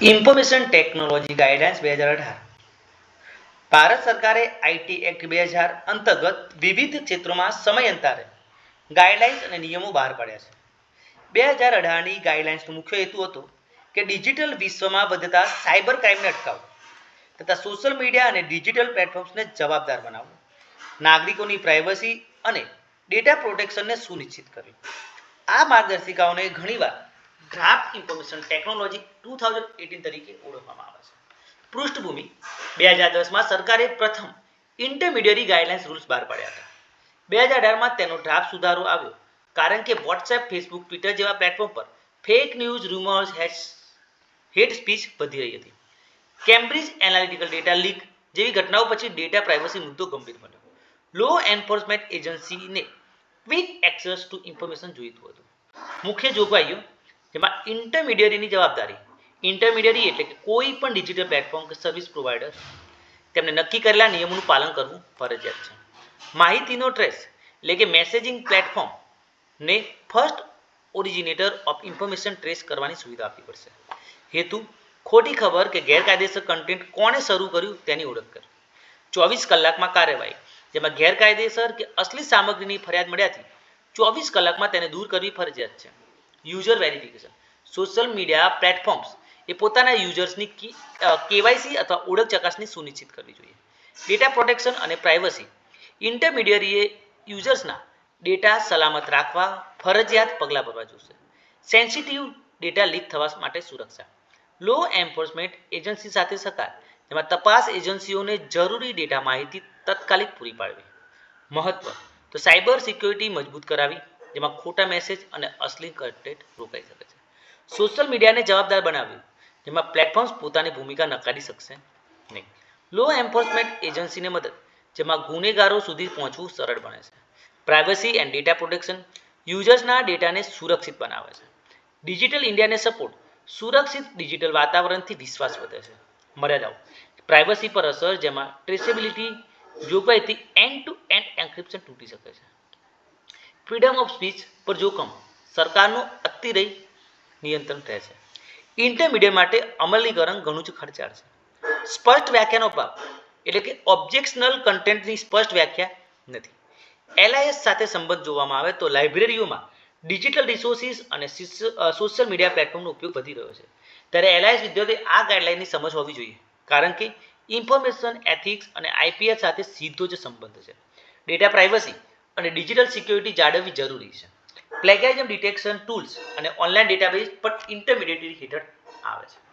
Information technology guidance બે હજાર અઢાર. ભારત સરકારે આઈટી એક્ટ બે હજાર અંતર્ગત વિવિધ ક્ષેત્રોમાં સમયાંતરે ગાઈડલાઇન્સ અને નિયમો બહાર પાડ્યા છે. બે હજાર અઢારની ગાઈડલાઇન્સનો મુખ્ય હેતુ હતો કે ડિજિટલ વિશ્વમાં વધતા સાયબર ક્રાઇમને અટકાવવું તથા સોશિયલ મીડિયા અને ડિજિટલ પ્લેટફોર્મ્સને જવાબદાર બનાવવું, નાગરિકોની પ્રાઇવસી અને ડેટા પ્રોટેક્શનને સુનિશ્ચિત કરવી. આ માર્ગદર્શિકાઓને ઘણીવાર draft information technology two thousand eighteen તરીકે ઓળખવામાં આવે છે. પૃષ્ઠભૂમિ બે હજાર દસમાં સરકારે પ્રથમ ઇન્ટરમીડિયરી ગાઈડલાઇન્સ રૂલ્સ બહાર પાડ્યા હતા. બે હજાર અઢારમાં તેનો ડ્રાફ્ટ સુધારો આવ્યો. કારણ કે વોટ્સએપ ફેસબુક ટ્વિટર જેવા પ્લેટફોર્મ પર ફેક ન્યૂઝ રૂમર્સ હેસ હેટ સ્પીચ વધી રહી હતી. કેમ્બ્રિજ એનાલિટિકલ ડેટા લીક જેવી ઘટનાઓ પછી ડેટા પ્રાઇવસી મુદ્દો ગંભીર બન્યો. લો એન્ફોર્સમેન્ટ એજન્સીને ક્વિક એક્સેસ ટુ ઇન્ફોર્મેશન જોઈતું હતું. મુખ્ય જોગવાઈઓ જેમાં ઇન્ટરમીડિયરીની જવાબદારી. ઇન્ટરમીડિયરી એટલે કે કોઈ પણ ડિજિટલ પ્લેટફોર્મ કે સર્વિસ પ્રોવાઈડર તેમને નક્કી કરેલા નિયમોનું પાલન કરવું ફરજિયાત છે. માહિતીનો ટ્રેસ એટલે કે મેસેજિંગ પ્લેટફોર્મ ને first originator of information trace કરવાની સુવિધા આપવી પડશે. હેતુ, ખોટી ખબર કે ગેરકાયદેસર કન્ટેન્ટ કોણે શરૂ કર્યું તેની ઓળખ કરી ચોવીસ કલાકમાં કાર્યવાહી, જેમાં ગેરકાયદેસર કે અસલી સામગ્રીની ફરિયાદ મળ્યાથી ચોવીસ કલાકમાં તેને દૂર કરવી ફરજિયાત છે. User verification social media platforms એ પોતાના યુઝર્સની કેવાયસી અથવા ઓળખ ચકાસણી સુનિશ્ચિત કરવી જોઈએ. ડેટા પ્રોટેક્શન અને પ્રાઇવસી ઇન્ટરમીડિયરીએ યુઝર્સના ડેટા સલામત રાખવા, ફરજિયાત પગલાં ભરવા જોશે. સેન્સિટિવ ડેટા લીક થવા માટે સુરક્ષા. લો એન્ફોર્સમેન્ટ એજન્સી સાથે સહકાર. જેમાં તપાસ એજન્સીઓને જરૂરી ડેટા માહિતી તત્કાલિક પૂરી પાડવી. મહત્વ. તો સાયબર સિક્યોરિટી મજબૂત કરાવી. જેમાં ખોટા મેસેજ અને અસલી કન્ટેન્ટ રોકાઈ શકે છે. સોશિયલ મીડિયાને જવાબદાર બનાવ્યું, જેમાં પ્લેટફોર્મ્સ પોતાની ભૂમિકા નકારી શકશે નહીં. લો એન્ફોર્સમેન્ટ એજન્સીને મદદ, જેમાં ગુનેગારો સુધી પહોંચવું સરળ બને છે. પ્રાઇવસી એન્ડ ડેટા પ્રોટેક્શન યુઝર્સના ડેટાને સુરક્ષિત બનાવે છે. ડિજિટલ ઇન્ડિયાને સપોર્ટ સુરક્ષિત ડિજિટલ વાતાવરણથી વિશ્વાસ વધે છે. મર્યાદાઓ પ્રાઇવસી પર અસર, જેમાં ટ્રેસેબિલિટી જોગવાઈથી એન્ડ ટુ એન્ડ એન્ક્રિપ્શન તૂટી શકે છે. ફ્રીડમ ઓફ સ્પીચ પર જોખમ સરકારનું અતિરય નિયંત્રણ રહે છે. ઇન્ટરમીડિયેટ માટે અમલીકરણ ઘણું જ ખર્ચાળ છે. સ્પષ્ટ વ્યાખ્યાનો ભાવ એટલે કે ઓબ્જેક્શનલ કન્ટેન્ટની સ્પષ્ટ વ્યાખ્યા નથી. એલઆઈએસ સાથે સંબંધ જોવામાં આવે તો લાઇબ્રેરીઓમાં ડિજિટલ રિસોર્સિસ અને સોશિયલ મીડિયા પ્લેટફોર્મનો ઉપયોગ વધી રહ્યો છે. ત્યારે એલઆઈએસ વિદ્યાર્થીએ આ ગાઈડલાઇનની સમજ હોવી જોઈએ, કારણ કે ઇન્ફોર્મેશન એથિક્સ અને આઈપીએસ સાથે સીધો જ સંબંધ છે. ડેટા પ્રાઇવસી અને ડિજિટલ સિક્યુરિટી જાળવવી જરૂરી છે. પ્લેગેજમ ડિટેક્શન ટૂલ્સ અને ઓનલાઈન ડેટાબેઝ પણ ઇન્ટરમીડિયેટરી હેઠળ આવે છે.